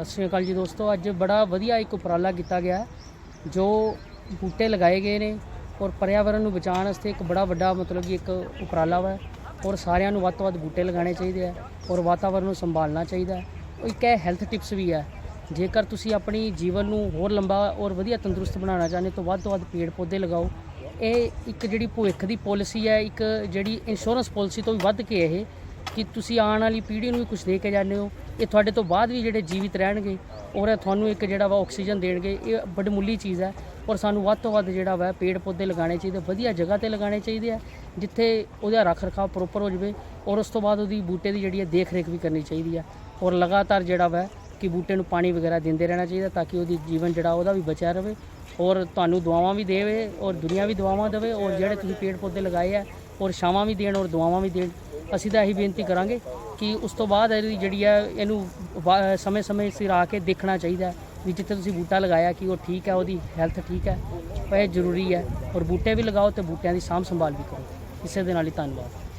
ਸਤਿ ਸ਼੍ਰੀ ਅਕਾਲ ਜੀ ਦੋਸਤੋ ਅੱਜ ਬੜਾ ਵਧੀਆ ਇੱਕ ਉਪਰਾਲਾ ਕੀਤਾ ਗਿਆ ਜੋ ਬੂਟੇ ਲਗਾਏ ਗਏ ਨੇ ਔਰ ਪਰਿਆਵਰਨ ਨੂੰ ਬਚਾਉਣ ਵਾਸਤੇ ਇੱਕ ਬੜਾ ਵੱਡਾ ਮਤਲਬ ਕਿ ਇੱਕ ਉਪਰਾਲਾ ਵਾ ਔਰ ਸਾਰਿਆਂ ਨੂੰ ਵੱਧ ਤੋਂ ਵੱਧ ਬੂਟੇ ਲਗਾਉਣੇ ਚਾਹੀਦੇ ਆ ਔਰ ਵਾਤਾਵਰਨ ਨੂੰ ਸੰਭਾਲਣਾ ਚਾਹੀਦਾ ਹੈ। ਉਹ ਇੱਕ ਹੈ ਹੈਲਥ ਟਿਪਸ ਵੀ ਹੈ, ਜੇਕਰ ਤੁਸੀਂ ਆਪਣੀ ਜੀਵਨ ਨੂੰ ਹੋਰ ਲੰਬਾ ਔਰ ਵਧੀਆ ਤੰਦਰੁਸਤ ਬਣਾਉਣਾ ਚਾਹੁੰਦੇ ਤਾਂ ਵੱਧ ਤੋਂ ਵੱਧ ਪੇੜ ਪੌਦੇ ਲਗਾਓ ਇਹ ਇੱਕ ਜਿਹੜੀ ਭਵਿੱਖ ਦੀ ਪਾਲਿਸੀ ਹੈ, ਇੱਕ ਜਿਹੜੀ ਇੰਸ਼ੋਰੈਂਸ ਪਾਲਿਸੀ ਤੋਂ ਵੀ ਵੱਧ ਕੇ ਇਹ ਕਿ ਤੁਸੀਂ ਆਉਣ ਵਾਲੀ ਪੀੜ੍ਹੀ ਨੂੰ ਵੀ ਕੁਝ ਦੇ ਕੇ ਜਾਂਦੇ ਹੋ। ਇਹ ਤੁਹਾਡੇ ਤੋਂ ਬਾਅਦ ਵੀ ਜਿਹੜੇ ਜੀਵਿਤ ਰਹਿਣਗੇ, ਔਰ ਤੁਹਾਨੂੰ ਇੱਕ ਜਿਹੜਾ ਵਾ ਆਕਸੀਜਨ ਦੇਣਗੇ, ਇਹ ਬੜਮੁੱਲੀ ਚੀਜ਼ ਹੈ। ਔਰ ਸਾਨੂੰ ਵੱਧ ਤੋਂ ਵੱਧ ਜਿਹੜਾ ਵਾ ਪੇੜ ਪੌਦੇ ਲਗਾਉਣੇ ਚਾਹੀਦੇ, ਵਧੀਆ ਜਗ੍ਹਾ ਤੇ ਲਗਾਉਣੇ ਚਾਹੀਦੇ ਆ, ਜਿੱਥੇ ਉਹਦਾ ਰੱਖ ਰਖਾਵ ਪ੍ਰੋਪਰ ਹੋ ਜਾਵੇ, ਔਰ ਉਸ ਤੋਂ ਬਾਅਦ ਉਹਦੀ ਬੂਟੇ ਦੀ ਜਿਹੜੀ ਹੈ ਦੇਖ ਰੇਖ ਵੀ ਕਰਨੀ ਚਾਹੀਦੀ ਆ ਔਰ ਲਗਾਤਾਰ ਜਿਹੜਾ ਵਾ ਕਿ ਬੂਟੇ ਨੂੰ ਪਾਣੀ ਵਗੈਰਾ ਦਿੰਦੇ ਰਹਿਣਾ ਚਾਹੀਦਾ ਤਾਂ ਕਿ ਉਹਦੀ ਜੀਵਨ ਜਿਹੜਾ ਉਹਦਾ ਵੀ ਬਚਿਆ ਰਹੇ, ਔਰ ਤੁਹਾਨੂੰ ਦੁਆਵਾਂ ਵੀ ਦੇਵੇ, ਔਰ ਦੁਨੀਆ ਵੀ ਦੁਆਵਾਂ ਦੇਵੇ, ਔਰ ਜਿਹੜੇ ਤੁਸੀਂ ਪੇੜ ਪੌਦੇ ਲਗਾਏ ਆ, ਔਰ ਛਾਵਾਂ ਵੀ ਦੇਣ, ਔਰ ਦੁਆਵਾਂ ਵੀ ਦੇਣ। ਅਸੀਂ ਤਾਂ ਇਹੀ ਬੇਨਤੀ ਕਰਾਂਗੇ ਕਿ ਉਸ ਤੋਂ ਬਾਅਦ ਇਹਦੀ ਜਿਹੜੀ ਹੈ, ਇਹਨੂੰ ਸਮੇਂ-ਸਮੇਂ ਸਿਰ ਆ ਕੇ ਦੇਖਣਾ ਚਾਹੀਦਾ ਵੀ ਜਿੱਥੇ ਤੁਸੀਂ ਬੂਟਾ ਲਗਾਇਆ ਕਿ ਉਹ ਠੀਕ ਹੈ, ਉਹਦੀ ਹੈਲਥ ਠੀਕ ਹੈ, ਉਹ ਇਹ ਜ਼ਰੂਰੀ ਹੈ ਔਰ ਬੂਟੇ ਵੀ ਲਗਾਓ ਤੇ ਬੂਟਿਆਂ ਦੀ ਸਾਂਭ ਸੰਭਾਲ ਵੀ ਕਰੋ। ਇਸੇ ਦੇ ਨਾਲ ਹੀ ਧੰਨਵਾਦ।